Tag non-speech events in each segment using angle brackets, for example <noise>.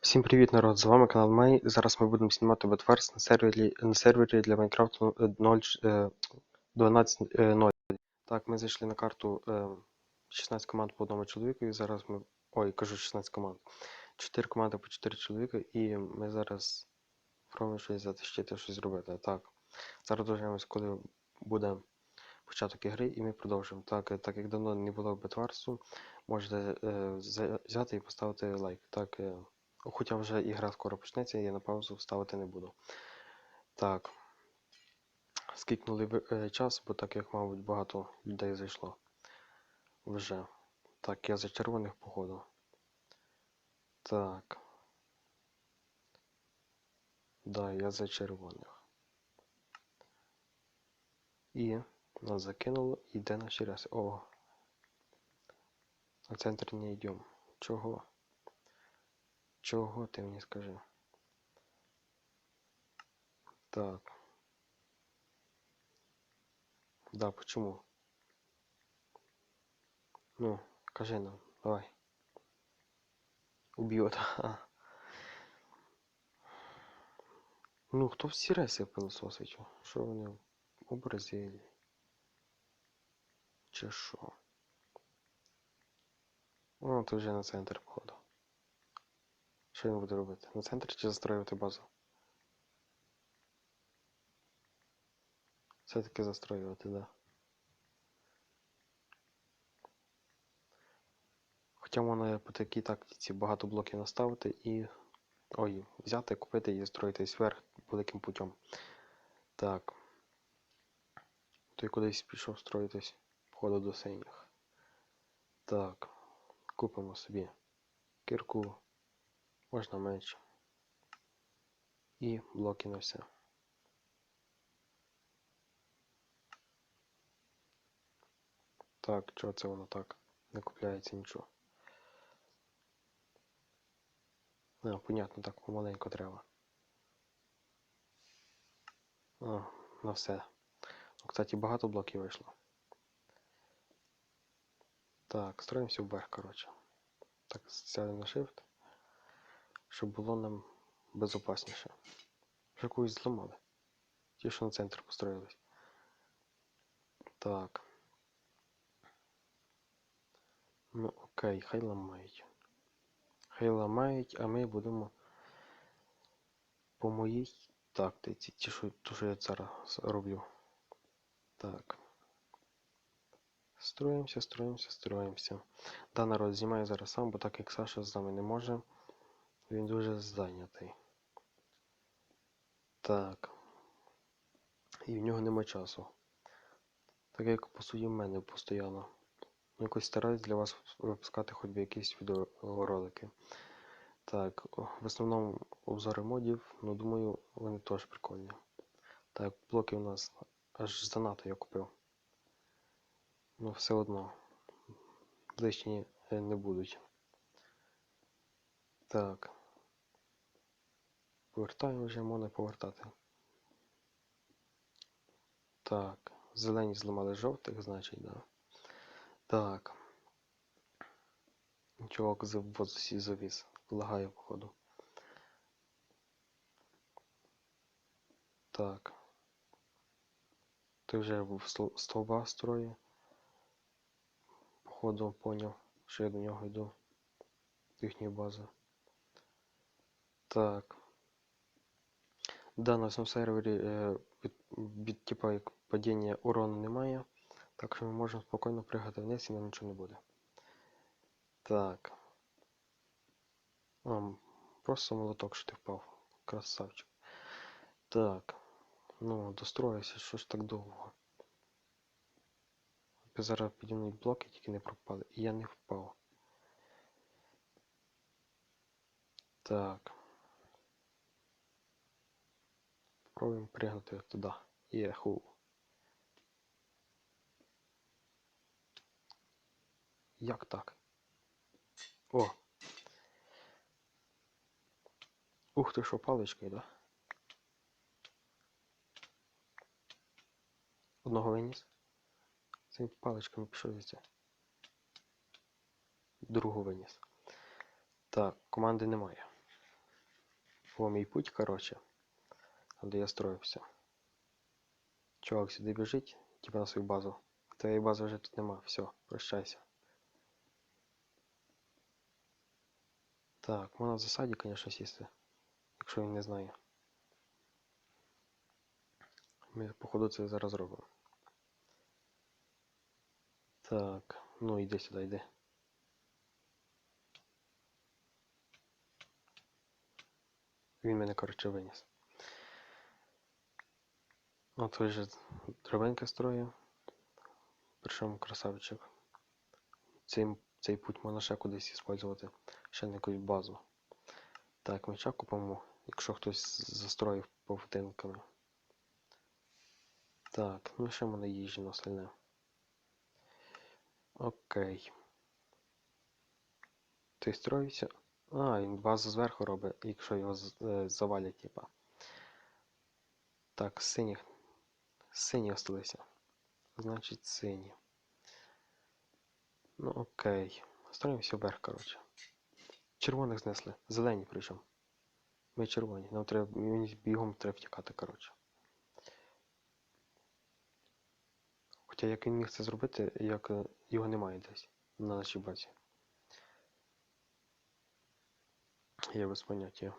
Всім привіт, народ! З вами канал Май. Зараз ми будемо знімати Бетверс на сервері, на сервері для Майнкрафту е, 0, е, 12.0. Так, ми зайшли на карту е, 16 команд по одному чоловіку, і зараз ми. Ой, кажу 16 команд. 4 команди по 4 чоловіка, і ми зараз пробуємо щось затащити, щось зробити. Так. Зараз дождемось, коли буде початок ігри, і ми продовжимо. Так, е, так як давно не було Бетварсу, можете е, взяти і поставити лайк. Так, е, Хоча вже ігра скоро почнеться, я на паузу ставити не буду. Так. Скикнули ви- е, час, бо так як, мабуть, багато людей зайшло. Вже. Так, я за червоних походу. Так. Да, я за червоних. І нас закинуло, іде наші ряси. О. На центр не йдемо. Чого? Чого ти мені скажи? Так. Да, почему? Ну, кажи нам, давай. Убьет. <laughs> Ну, хто всі реси пилососить? Що вони образили? Чи що? О, то вже на центр, походу. Що він буде робити? На центр чи застроювати базу? Все-таки застроювати, да. Хоча можна по такій тактиці багато блоків наставити і. Ой, взяти, купити і строїтись вверх великим путем. Так. Той кудись пішов строїтись, походу до синіх. Так. Купимо собі кирку, можна меч. І блоки на все. Так, чого це воно так? Не купляється нічого. А, понятно, так помаленьку треба. А, на все. Ну, кстати, багато блоків вийшло. Так, строїмося вверх, коротше. Так, сядемо на shift, щоб було нам безопасніше. Вже когось зламали. Ті, що на центр построїлись. Так. Ну окей, хай ламають. Хай ламають, а ми будемо по моїй тактиці. Ті, що, ту, що я зараз роблю. Так. Строїмося, строїмося, строїмося. Да, народ знімаю зараз сам, бо так як Саша з нами не може, він дуже зайнятий. Так. І в нього нема часу. Так як по суті в мене постійно. Ну, Якось стараюсь для вас випускати хоч би якісь відеоролики. Так, в основному обзори модів, ну думаю, вони теж прикольні. Так, блоки у нас аж занадто я купив. Ну, все одно. Лишні е, не будуть. Так. Повертаю вже, можна повертати. Так, зелені зламали жовтих, значить, да. Так. Чувак з возусі завіз. Лагає, походу. Так. Ти вже в стовба строї. Походу поняв, що я до нього йду. Їхньої бази. Так. Да, на цьому сервері від, від типа як падіння урону немає. Так що ми можемо спокійно пригати вниз і нам нічого не буде. Так. А, просто молоток, що ти впав. Красавчик. Так. Ну, достроївся, що ж так довго. Зараз підіймуть блоки, тільки не пропали. І я не впав. Так. Пробуємо пригнути туди. Єху. Як так? О! Ух ти що, паличкою, да? Одного виніс. Цими паличками пішов звідси. Другу виніс. Так, команди немає. О, мій путь, коротше. Де я строївся. Чувак сюди біжить, типа на свою базу. Твоєї бази вже тут нема. Все, прощайся. Так, можна в засаді, звісно, сісти. Якщо він не знає. Ми, походу, це зараз робимо. Так, ну йди сюди, йди. Він мене, коротше, виніс. От той же дровенька строю. Причому красавчик. Цей, цей путь можна ще кудись використовувати. Ще на якусь базу. Так, меча купимо, якщо хтось застроїв повтинками. Так, ну ще мене їжі на остальне. Окей. Той строїться. А, він базу зверху робить, якщо його е, завалять, типа. Так, синіх. Сині осталися. Значить, сині. Ну окей. Строїмося вверх, коротше. Червоних знесли. Зелені причому. Ми червоні. Нам треба мені бігом треба втікати, коротше. Хоча як він міг це зробити, як е, його немає десь на нашій базі. Я без поняття.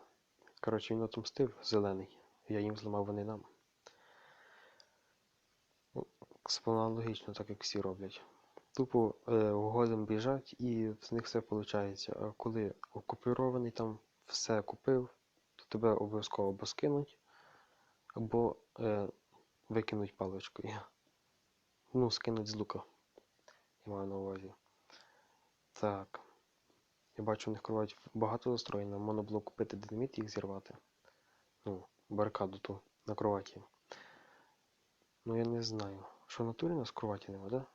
Коротше, він отомстив зелений. Я їм зламав вони нам. Ну, Сповна так як всі роблять. Тупо е, голем біжать і з них все виходить. А коли окупірований там все купив, то тебе обов'язково або скинуть, або е, викинуть паличкою. Ну, скинуть з лука. Я маю на увазі. Так. Я бачу, у них кровать багато застроєно. Можна було купити динаміт і їх зірвати. Ну, барикаду ту на кроваті. Ну я не знаю. Що натурі нас кроваті нема, да?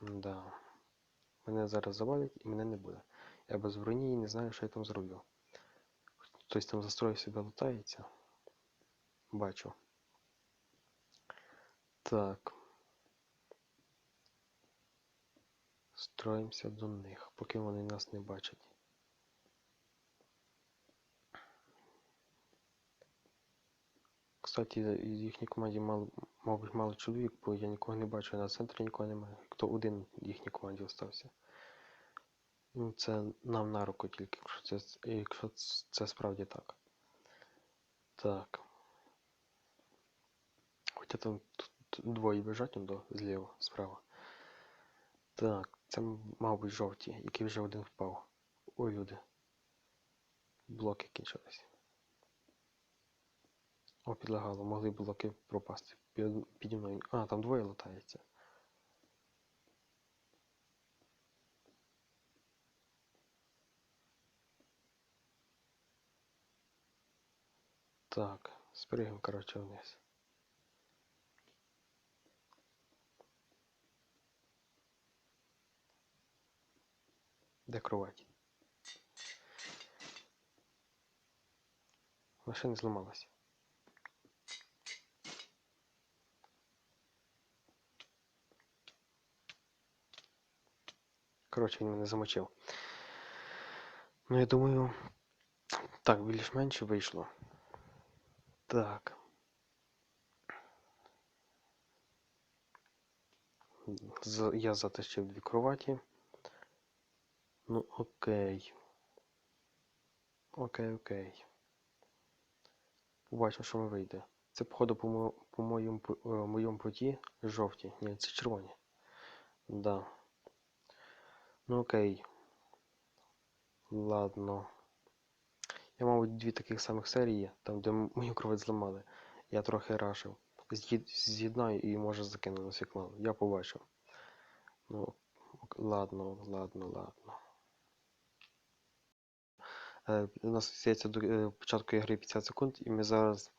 Да. Мене зараз завалять і мене не буде. Я без броні і не знаю, що я там зроблю. Хтось там застрой себе лутається. Бачу. Так. Строїмося до них, поки вони нас не бачать. Кстати, в їхній команді мало, мабуть, мало чоловік, бо я нікого не бачу, на центрі нікого немає. Хто один в їхній команді залишився. Ну, це нам на руку тільки, якщо це, якщо це справді так. Так. Хоча там тут двоє біжать до зліва, справа. Так, це, мабуть, жовті, який вже один впав. Ой, люди. Блоки кінчились. О, підлагало, могли блоки пропасти. Під, піді мною. А, там двоє латається. Так, спригнем, коротше, вниз. Де кровать? Машина зламалась. Коротше, він мене замочив. Ну, я думаю, так, більш-менш вийшло. Так. Я затащив дві кроваті. Ну, окей. Окей, окей. Побачимо, що ми вийде. Це, походу, по, мо- по моєму, п- е, моєму жовті. Ні, це червоні. Да. Ну окей. Ладно. Я, мабуть, дві таких самих серії, там, де мою кровать зламали. Я трохи рашив. З'єднаю і може закину на свій. Я побачив. Ну, ладно, ладно, ладно. Е, у нас здається до е, початку ігри 50 секунд, і ми зараз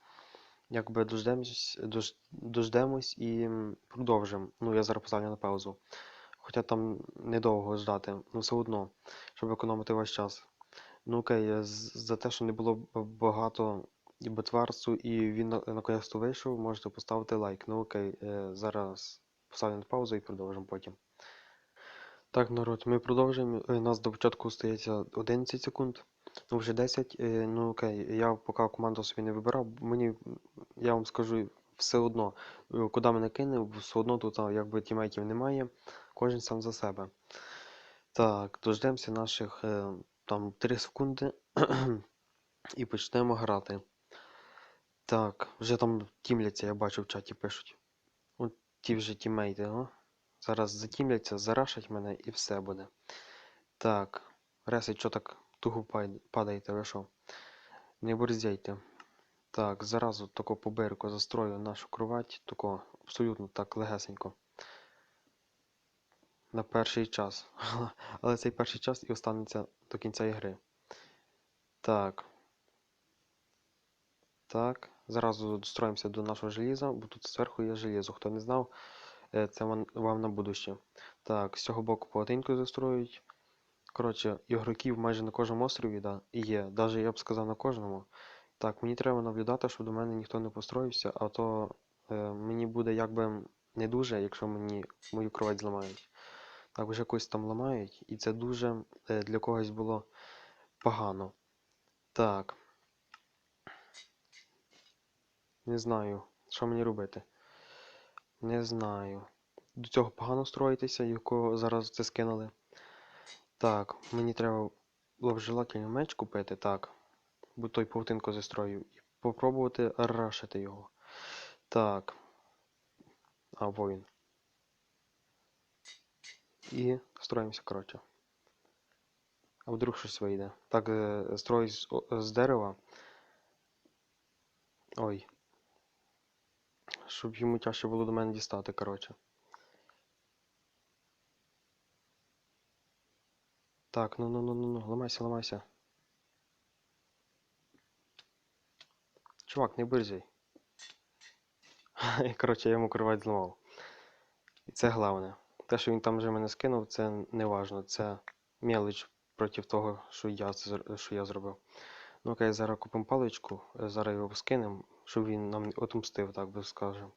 якби дождемось, дож, дождемось і продовжимо. Ну, я зараз поставлю на паузу. Хоча там недовго ждати, ну все одно, щоб економити ваш час. Ну окей, за те, що не було багато і бетварсу, і він на- наконець-то вийшов, можете поставити лайк. Ну окей, е, зараз поставлю на паузу і продовжимо потім. Так, народ, ми продовжуємо. Е, У нас до початку стається 11 секунд. Ну, вже 10, е, ну окей, я поки команду собі не вибирав, мені, я вам скажу, все одно, е, куди мене кине, все одно тут якби тімейтів немає, кожен сам за себе. Так, дождемося наших е, там 3 секунди <clears throat> і почнемо грати. Так, вже там тімляться, я бачу в чаті пишуть. От ті вже тімейти, о. Зараз затімляться, зарашать мене і все буде. Так, ресить, що так пай- падаєте, ви що? Не борзяйте. Так, зразу тако по берегу застрою нашу кровать, тако абсолютно так легесенько. На перший час. <laughs> Але цей перший час і останеться до кінця ігри. Так. Так. Зразу достроїмося до нашого желіза, бо тут зверху є желізо. Хто не знав, е, це вам, на будуще. Так, з цього боку полотенько застроюють. Коротше, ігроків майже на кожному острові да, є. Навіть я б сказав на кожному. Так, мені треба наблюдати, щоб до мене ніхто не построївся, а то е, мені буде якби не дуже, якщо мені мою кровать зламають. Так, вже когось там ламають, і це дуже е, для когось було погано. Так. Не знаю, що мені робити. Не знаю. До цього погано строїтися, якого зараз це скинули. Так, мені треба було б меч купити, так. Бо той павутинку застрою. І попробувати рашити його. Так. А, воїн. І строїмося, коротше. А вдруг щось вийде. Так, е, строй з, з дерева. Ой. Щоб йому тяжче було до мене дістати, коротше. Так, ну ну ну ну ну, ламайся, ламайся. Чувак, не бирзай. <laughs> Коротше, я йому кровать зламав. І це головне. Те, що він там вже мене скинув, це не важно. Це мелоч проти того, що я, що я зробив. Ну окей, зараз купимо паличку, е, зараз його скинемо, щоб він нам отомстив, так би скажемо.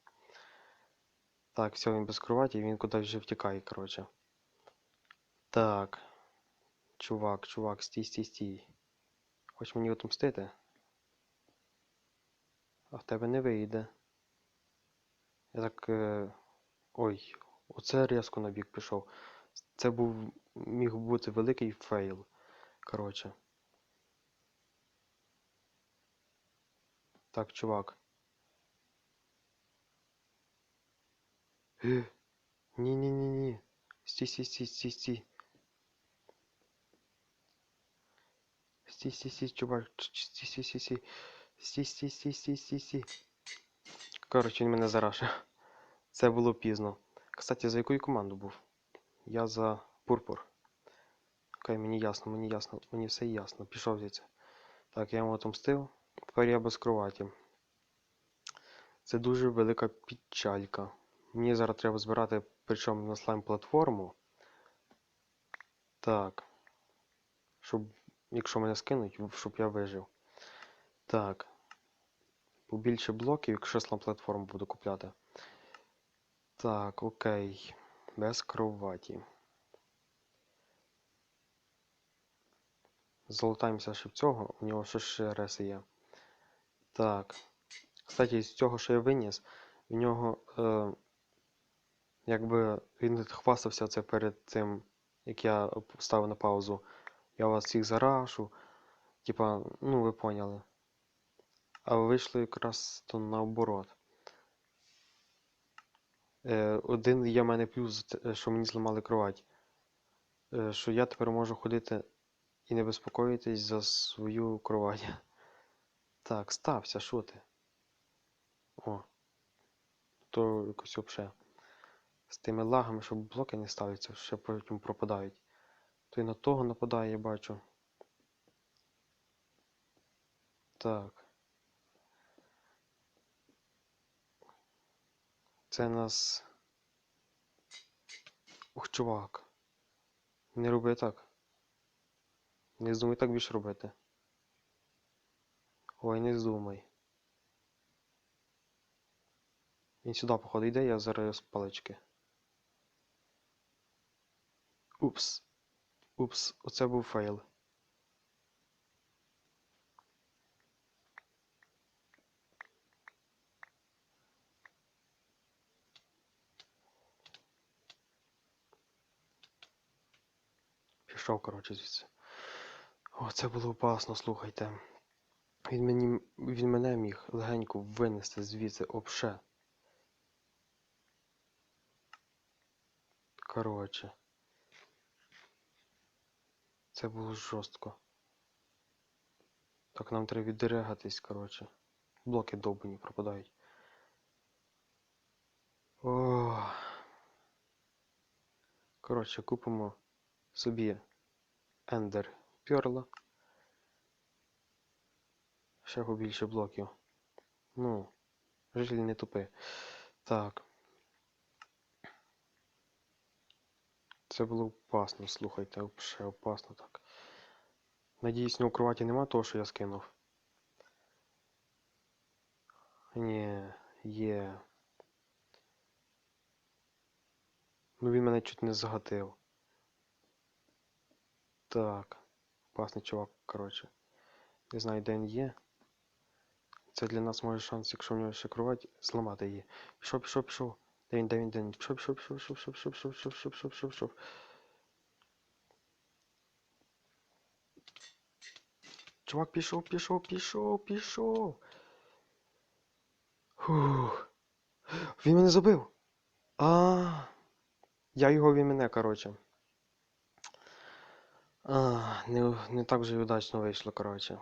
Так, все, він без кроваті, він кудись вже втікає, коротше. Так. Чувак, чувак, стій, стій, стій. Хоч мені отомстити? А в тебе не вийде. Я так. Е... Ой, оце різко на бік пішов. Це був міг бути великий фейл. Коротше. Так, чувак. <gasps> Ні-ні-ні-ні. Стій, стій, стій, стій, чувак. Стій, стій, стій, стій. Стій, стій, стій, стій, стій, стій. Коротше, він мене зарашив. Це було пізно. Кстати, за якою команду був? Я за Пурпур. Окей, мені ясно, мені ясно, мені все ясно. Пішов звідси. Так, я йому отомстив. Тепер я без кроваті. Це дуже велика печалька. Мені зараз треба збирати, причому на слайм платформу. Так. Щоб, якщо мене скинуть, щоб я вижив. Так. Побільше блоків, якщо слайм платформу буду купляти. Так, окей. Без кроваті. Залутаємося ще в цього, у нього ще ще реси є. Так. Кстати, з цього, що я виніс, в нього. Е, якби він хвастався це перед тим, як я ставив на паузу. Я вас всіх зарашу. Типа, ну ви поняли. А вийшло якраз то наоборот. Е, один є в мене плюс, що мені зламали кровать. Е, що я тепер можу ходити і не безпокоїтись за свою кровать. <laughs> Так, стався, що ти? О. То якось вообще. З тими лагами, щоб блоки не ставляться, ще потім пропадають. То й на того нападає, я бачу. Так. Це нас. Ух, чувак. Не роби так. Не здумай так більше робити. Ой, не здумай. Він сюди, походу, йде, я зараз з палички. Упс. Упс, оце був фейл. Пішов, коротше, звідси. О, це було опасно, слухайте. Він, мені, він мене міг легенько винести звідси обше. Коротше. Це було жорстко. Так, нам треба віддерегатись, коротше. Блоки довбані пропадають. О. Коротше, купимо собі Ендер Перла. Ще побільше блоків. Ну, жиль не тупи. Так. Це було опасно, слухайте, вообще опасно так. Надіюсь, у кроваті нема того, що я скинув. Ні, є. Ну він мене чуть не загатив. Так. Опасний чувак, коротше. Не знаю, де він є. Це для нас може шанс, якщо в нього ще кровать, зламати її. Пішов, пішов, пішов. Де він, де він, де він? Пішов, пішов, пішов, пішов, пішов, пішов, пішов, пішов, пішов, пішов, пішов. Чувак пішов, пішов, пішов, пішов. Він мене забив. А, я його він мене, коротше. А, не, не так вже удачно вийшло, коротше.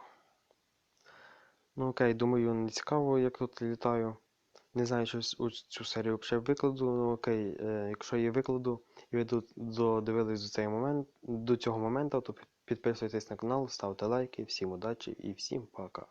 Ну окей, думаю, не цікаво, як тут літаю. Не знаю, що цю серію взагалі викладу. Ну окей, е, якщо її викладу і ви до- додивились до цей момент, до цього моменту, то підписуйтесь на канал, ставте лайки, всім удачі і всім пока.